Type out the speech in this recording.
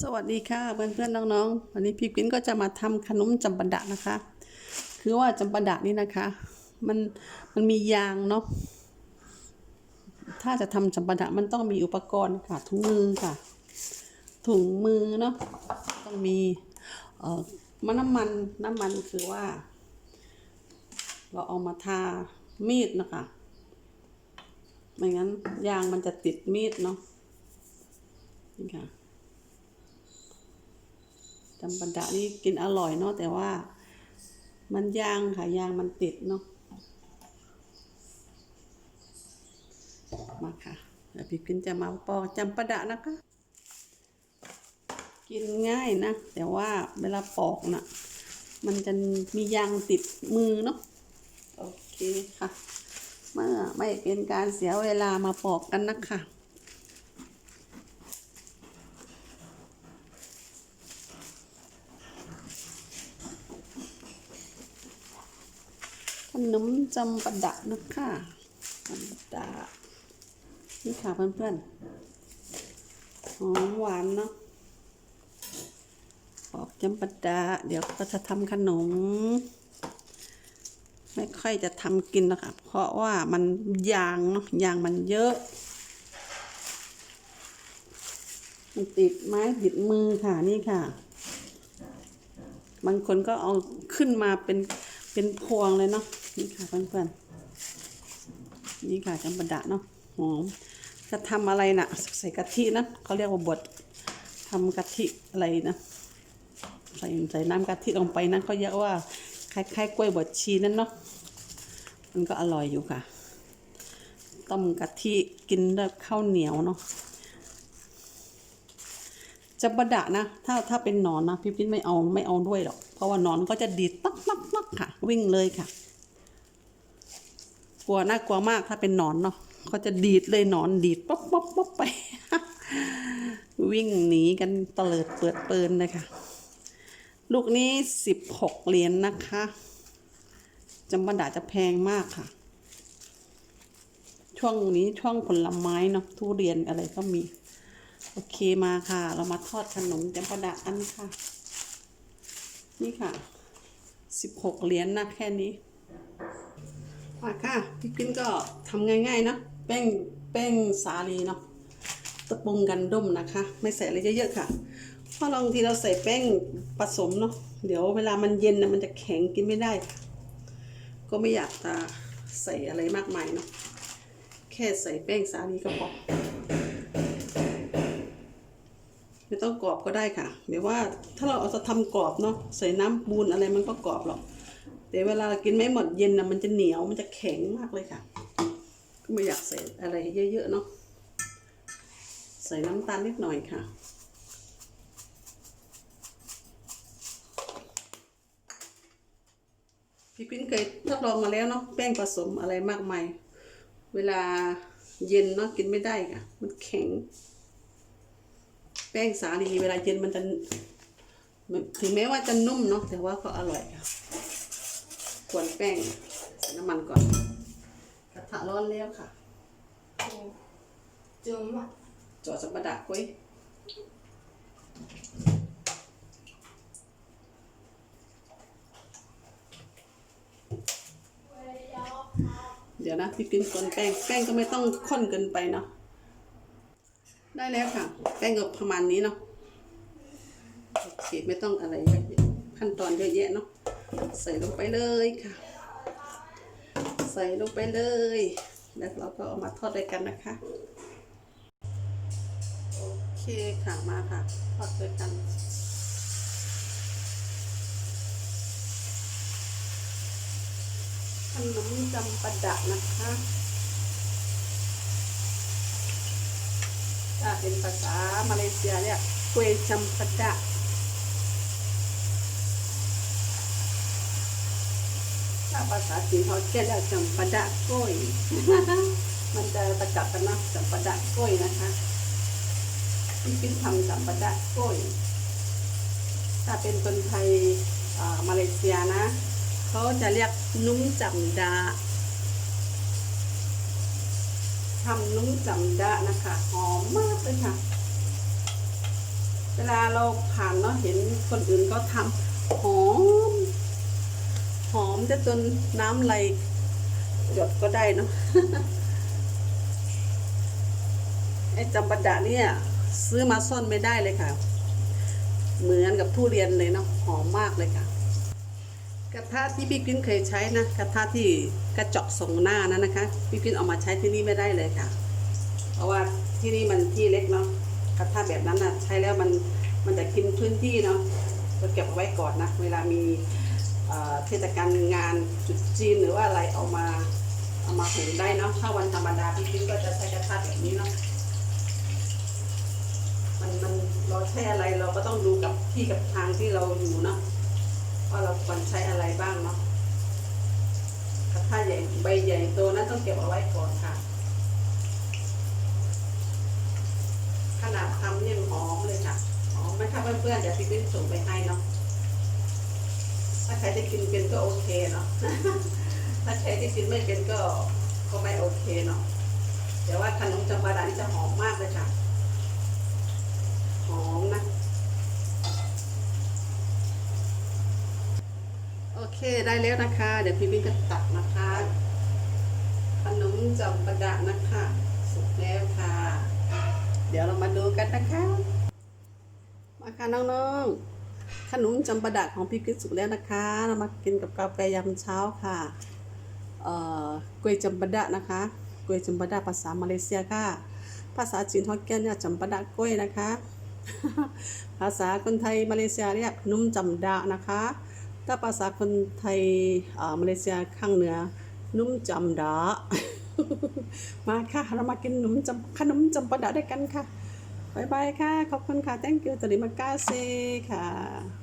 สวัสดีค่ะเพื่อนๆน้องๆวันนี้พี่กิ้นก็จะมาทำขนมจำปาดะนะคะ คือว่าจำปาดะนี่นะคะ มันมันมียางเนาะถ้าจะทำจำปาดะมันต้องมีอุปกรณ์ค่ะถุงมือค่ะ ถุงมือเนาะต้องมีเอ่อมันน้ำมันน้ำมันคือว่า เราเอามาทามีดนะคะไม่งั้นยางมันจะติดมีดเนาะนี่ค่ะ จำปาดะนี่กินอร่อยเนาะแต่ว่า มันยางค่ะยางมันติดเนาะมาค่ะเดี๋ยวพี่กินจะมาปอกจำปาดะนะคะ กินง่ายนะ แต่ว่าเวลาปอกนะ่ะ มันจะมียางติดมือเนาะโอเคค่ะ เมื่อไม่เป็นการเสียเวลามาปอกกันนะคะ ขนมจำปาดะนะคะจำปาดะนี่ค่ะเพื่อนๆหอมหวานเนาะปอกจำปาดะเดี๋ยวก็จะทำขนม ไม่ค่อยจะทำกินนะคะเพราะว่ามันยางเนาะยางมันเยอะ มันติดไม้ติดมือค่ะนี่ค่ะ บางคนก็เอาขึ้นมาเป็นเป็นพวงเลยเนาะ นี่ค่ะเพื่อนๆนี่ค่ะจำปาดะเนาะหอมจะทำอะไรนะ่ะใส่กะทินะเขาเรียกว่าบดทำกะทิอะไรนะใส่ใส่น้ำกะทิลงไปนะเขาเรียกว่าคล้ายๆกล้วยบดชีนั่นเนาะมันก็อร่อยอยู่ค่ะต้มกะทิกินด้วยข้าวเหนียวเนาะจะประดะนะ ถ้าถ้าเป็นนอนนะพี่พิ้นไม่เอาไม่เอาด้วยหรอก เพราะว่านอนก็จะดีดตักตักตักค่ะ วิ่งเลยค่ะ กลัวน่ากลัวมากถ้าเป็นหนอนเนาะเขาจะดีดเลยหนอนดีดป๊อบป๊อบป๊อบไป วิ่งหนีกันเตลิดเปิดเปินเลยค่ะ ลูกนี้สิบหกเหรียญนนะคะจำปาดาจะแพงมากค่ะ ช่วงนี้ช่วงผลไม้เนาะทุเรียนอะไรก็มี โอเคมาค่ะ เรามาทอดขนมจำปาดะกันค่ะ นี่ค่ะสิบหกเหรียญนะแค่นี้ มาค่ะพี่กิ้นก็ทำง่ายๆนะแป้งแป้งสาลีเนาะตะปงกันด้มนะคะ ไม่ใส่อะไรเยอะๆค่ะเพราะบางทีเราใส่แป้งผสมเนาะเดี๋ยวเวลามันเย็นนะมันจะแข็งกินไม่ได้ ก็ไม่อยากจะใส่อะไรมากมายเนาะแค่ใส่แป้งสาลีก็พอไม่ต้องกรอบก็ได้ค่ะเดี๋ยวว่าถ้าเราเอาจะทำกรอบเนาะใส่น้ำปูนอะไรมันก็กรอบหรอก แต่เวลากินไม่หมดเย็นนะมันจะเหนียวมันจะแข็งมากเลยค่ะ ก็ไม่อยากใส่อะไรเยอะๆเนาะใส่น้ำตาลนิดหน่อยค่ะ พี่ปิ้นเคยทดลองมาแล้วเนาะแป้งผสมอะไรมากมาย เวลาเย็นเนาะกินไม่ได้ค่ะ มันแข็ง แป้งสาลีเวลาเย็นมันจะถึงแม้ว่าจะนุ่มเนาะแต่ว่าก็อร่อยค่ะ กวนแป้งใส่น้ำมันก่อน กระทะร้อนแล้วค่ะ좀จอดสัปดาห์กุ้ยเดี๋ยวนะพี่กินกวนแป้งแป้งก็ไม่ต้องข้นเกินไปเนาะได้แล้วค่ะ แป้งก็ประมาณนี้เนาะโอเคไม่ต้องอะไรเยอะขั้นตอนเยอะแยะเนาะ ใส่ลงไปเลยค่ะ ใส่ลงไปเลย แล้วเราก็เอามาทอดด้วยกันนะคะ โอเคค่ะมาค่ะ ทอดด้วยกันขนมจำปาดะนะคะถ้าเป็นภาษามาเลเซียเรียกกวยจำปาดะ ถ้า ภาษาจีนเขาจะเรียกจำปาดะกล้วย มันจะประจับกันนะจำปาดะกล้วยนะคะพี่ปิ้นทำจำปาดะกล้วย ถ้าเป็นคนไทยมาเลเซียนะเขาจะเรียกนุ้งจำดาทำนุ้งจำดานะคะหอมมากเลยค่ะ เวลาเราผ่านเนาะเห็นคนอื่นก็ทำหอม จะจนน้ำไหลหยดก็ได้เนาะไอ้จำปาดะเนี่ยซื้อมาซ่อนไม่ได้เลยค่ะ เหมือนกับทุเรียนเลยเนาะหอมมากเลยค่ะ กระทะที่พี่กินเคยใช้นะกระทะที่กระจาะส่งหน้านั้นนะคะพี่กินเอามาใช้ที่นี่ไม่ได้เลยค่ะ เพราะว่าที่นี่มันที่เล็กเนาะกระทะแบบนั้นนะใช้แล้วมันมันจะกินพื้นที่เนาะก็เก็บเอาไว้ก่อนนะ เวลามี เทศกาลงานจุดจีนหรือว่าอะไรเอามาเอามาหุงได้เนาะถ้าวันธรรมดาพี่กินก็จะใช้กระทะแบบนี้เนาะมันมันเราใช้อะไรเราก็ต้องดูกับที่กับทางที่เราอยู่เนาะว่าเราควรใช้อะไรบ้างเนาะกระทะใหญ่ใบใหญ่โตนั้นต้องเก็บเอาไว้ก่อนค่ะ ขนาดทำยังหอมเลยค่ะหอมไหมคะเพื่อนๆเดี๋ยวพี่ปิ้นส่งไปให้เนาะ ถ้าใครที่กินเป็นก็โอเคเนาะ ถ้าใครที่กินไม่เป็นก็ก็ไม่โอเคเนาะ แต่ว่าขนมจำปาดานี่จะหอมมากเลยค่ะ หอมนะ โอเคได้แล้วนะคะ เดี๋ยวพี่ปิ้นก็ตักนะคะ ขนมจำปาดานะคะสุกแล้วค่ะ เดี๋ยวเรามาดูกันนะคะ มาค่ะน้องๆ ขนมจำปาดะของพี่กิ๊กสุกแล้วนะคะเรามากินกับกาแฟยามเช้าค่ะเอ่อกล้วยจำปาดะนะคะกล้วยจำปาดะภาษามาเลเซียค่ะ ภาษาจีนฮอกเกี้ยนเนี่ยจำปาดะกล้วยนะคะ ภาษาคนไทยมาเลเซียเรียกนุ่มจำดะนะคะ ถ้าภาษาคนไทยเอ่อมาเลเซียข้างเหนือ นุ่มจำดะมาค่ะ เรามากินขนมจำขนมจำปาดะด้วยกันค่ะ บายบายค่ะ ขอบคุณค่ะ thank you ตริมากาเซค่ะ